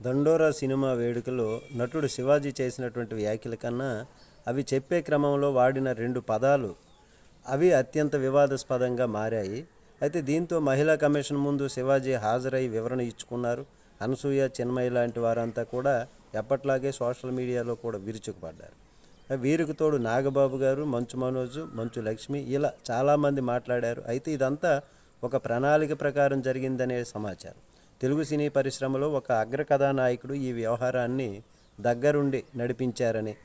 దండోరా సినిమా వేడుకలో నటుడు శివాజీ చేసినటువంటి వ్యాఖ్యల కన్నా అవి చెప్పే క్రమంలో వాడిన రెండు పదాలు అవి అత్యంత వివాదాస్పదంగా మారాయి. అయితే దీంతో మహిళా కమిషన్ ముందు శివాజీ హాజరై వివరణ ఇచ్చుకున్నారు. అనసూయ చిన్మయ్య లాంటి వారంతా కూడా ఎప్పట్లాగే సోషల్ మీడియాలో కూడా విరుచుకుపడ్డారు. వీరికి తోడు నాగబాబు గారు మంచు మనోజు మంచు లక్ష్మి ఇలా చాలామంది మాట్లాడారు. అయితే ఇదంతా ఒక ప్రణాళిక ప్రకారం జరిగిందనే సమాచారం. తెలుగు సినీ పరిశ్రమలో ఒక అగ్ర కథానాయకుడు ఈ వ్యవహారాన్ని దగ్గరుండి నడిపించారని.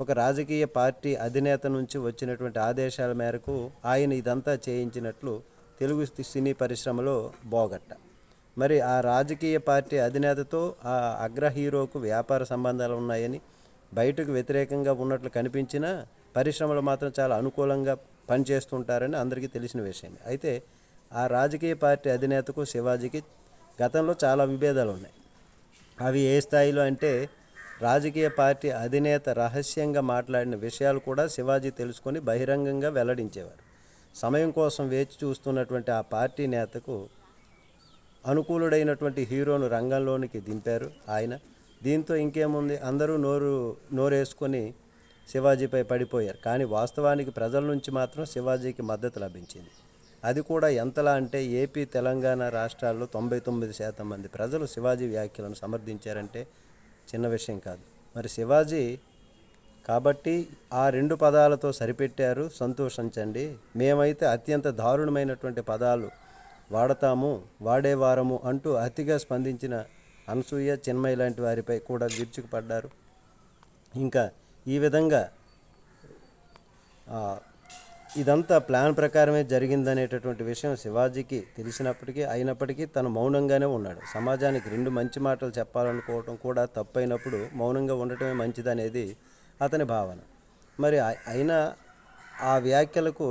ఒక రాజకీయ పార్టీ అధినేత నుంచి వచ్చినటువంటి ఆదేశాల మేరకు ఆయన ఇదంతా చేయించినట్లు తెలుగు సినీ పరిశ్రమలో బోగట్ట. మరి ఆ రాజకీయ పార్టీ అధినేతతో ఆ అగ్ర హీరోకు వ్యాపార సంబంధాలు ఉన్నాయని బయటకు వ్యతిరేకంగా ఉన్నట్లు కనిపించినా పరిశ్రమలు మాత్రం చాలా అనుకూలంగా పనిచేస్తుంటారని అందరికీ తెలిసిన విషయం అయితే ఆ రాజకీయ పార్టీ అధినేతకు శివాజీకి గతంలో చాలా విభేదాలు ఉన్నాయి. అవి ఏ స్థాయిలో అంటే రాజకీయ పార్టీ అధినేత రహస్యంగా మాట్లాడిన విషయాలు కూడా శివాజీ తెలుసుకొని బహిరంగంగా వెల్లడించేవారు. సమయం కోసం వేచి చూస్తున్నటువంటి ఆ పార్టీ నేతకు అనుకూలుడైనటువంటి హీరోను రంగంలోనికి దింపారు ఆయన. దీంతో ఇంకేముంది? అందరూ నోరు నోరేసుకొని శివాజీపై పడిపోయారు. కానీ వాస్తవానికి ప్రజల నుంచి మాత్రం శివాజీకి మద్దతు లభించింది. అది కూడా ఎంతలా అంటే ఏపీ తెలంగాణ రాష్ట్రాల్లో తొంభై తొమ్మిది శాతం మంది ప్రజలు శివాజీ వ్యాఖ్యలను సమర్థించారంటే చిన్న విషయం కాదు. మరి శివాజీ కాబట్టి ఆ రెండు పదాలతో సరిపెట్టారు. సంతోషించండి మేమైతే అత్యంత దారుణమైనటువంటి పదాలు వాడతాము వాడేవారము అంటూ అతిగా స్పందించిన అనసూయ చిన్మయ్య లాంటి వారిపై కూడా విరుచుకుపడ్డారు. ఇంకా ఈ విధంగా ఇదంతా ప్లాన్ ప్రకారమే జరిగిందనేటటువంటి విషయం శివాజీకి తెలిసినప్పటికీ అయినప్పటికీ తను మౌనంగానే ఉన్నాడు. సమాజానికి రెండు మంచి మాటలు చెప్పాలనుకోవటం కూడా తప్పైనప్పుడు మౌనంగా ఉండటమే మంచిదనేది అతని భావన. మరి అయినా ఆ వ్యాఖ్యలకు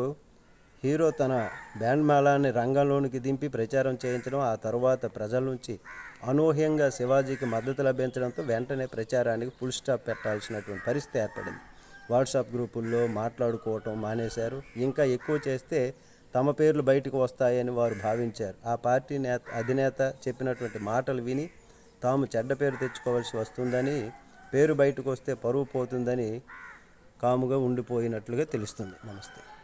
హీరో తన బ్యాండ్ మేళాన్ని రంగంలోనికి దింపి ప్రచారం చేయించడం ఆ తర్వాత ప్రజల నుంచి అనూహ్యంగా శివాజీకి మద్దతు లభించడంతో వెంటనే ప్రచారానికి ఫుల్ స్టాప్ పెట్టాల్సినటువంటి పరిస్థితి ఏర్పడింది. వాట్సాప్ గ్రూపుల్లో మాట్లాడుకోవటం మానేశారు. ఇంకా ఎక్కువ చేస్తే తమ పేర్లు బయటకు వస్తాయని వారు భావించారు. ఆ పార్టీ నేత అధినేత చెప్పినటువంటి మాటలు విని తాము చెడ్డ పేరు తెచ్చుకోవాల్సి వస్తుందని పేరు బయటకు వస్తే పరువు పోతుందని కాముగా ఉండిపోయినట్లుగా తెలుస్తుంది. నమస్తే.